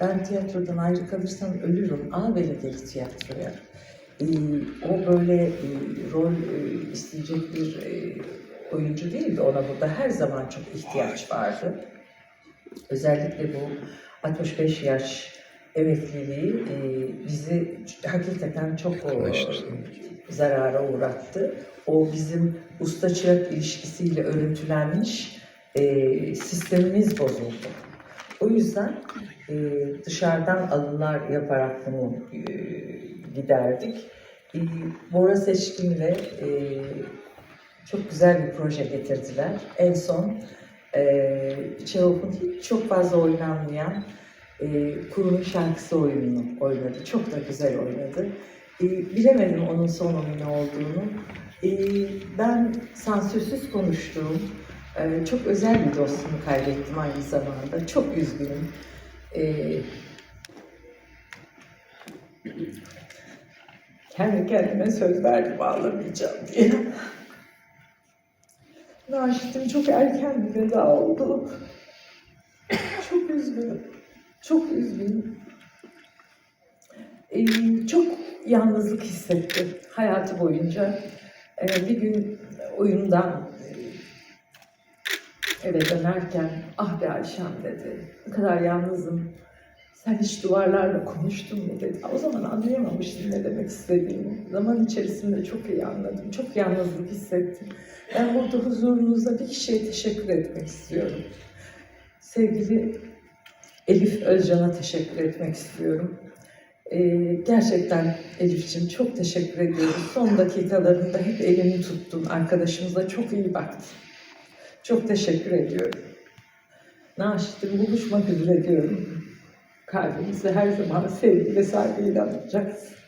ben tiyatrodan ayrı kalırsam ölürüm. Beni geri tiyatroya. Ee, o böyle e, rol e, isteyecek bir e, oyuncu değildi. Ona burada her zaman çok ihtiyaç vardı. Özellikle bu 65 yaş emekliliği e, bizi hakikaten çok o, Yaklaştı. zarara uğrattı. O bizim usta çırak ilişkisiyle örüntülenmiş e, sistemimiz bozuldu. O yüzden e, dışarıdan alımlar yaparak bunu e, giderdik. E, Bora Seçkin'le e, çok güzel bir proje getirdiler. En son e, Çehov'un hiç çok fazla oynanmayan e, Kuru'nun şarkısı oyununu oynadı. Çok da güzel oynadı. E, bilemedim onun son oyunu olduğunu. E, ben sansürsüz konuştuğum, e, çok özel bir dostumu kaybettim aynı zamanda. Çok üzgünüm. E, kendi kendime söz verdim ağlamayacağım diye. Naşit'im çok erken bir veda oldu. Çok üzgünüm. Çok üzgünüm. Ee, çok yalnızlık hissettim hayatı boyunca. Ee, bir gün oyundan eve dönerken ah be Ayşem dedi. Ne kadar yalnızım. Sen hiç duvarlarla konuştun mu dedi. O zaman anlayamamıştım ne demek istediğimi. Zaman içerisinde çok iyi anladım. Çok yalnızlık hissettim. Ben burada huzurunuzda bir kişiye teşekkür etmek istiyorum. Sevgili Elif Özcan'a teşekkür etmek istiyorum. Ee, gerçekten Elif'ciğim çok teşekkür ediyoruz. Son dakikalarında hep elimi tuttun. Arkadaşımıza çok iyi baktın. Çok teşekkür ediyorum. Naşit'im buluşmak üzere diyorum. Kalbimizi her zaman sevgi ve saygıyla alacaksın.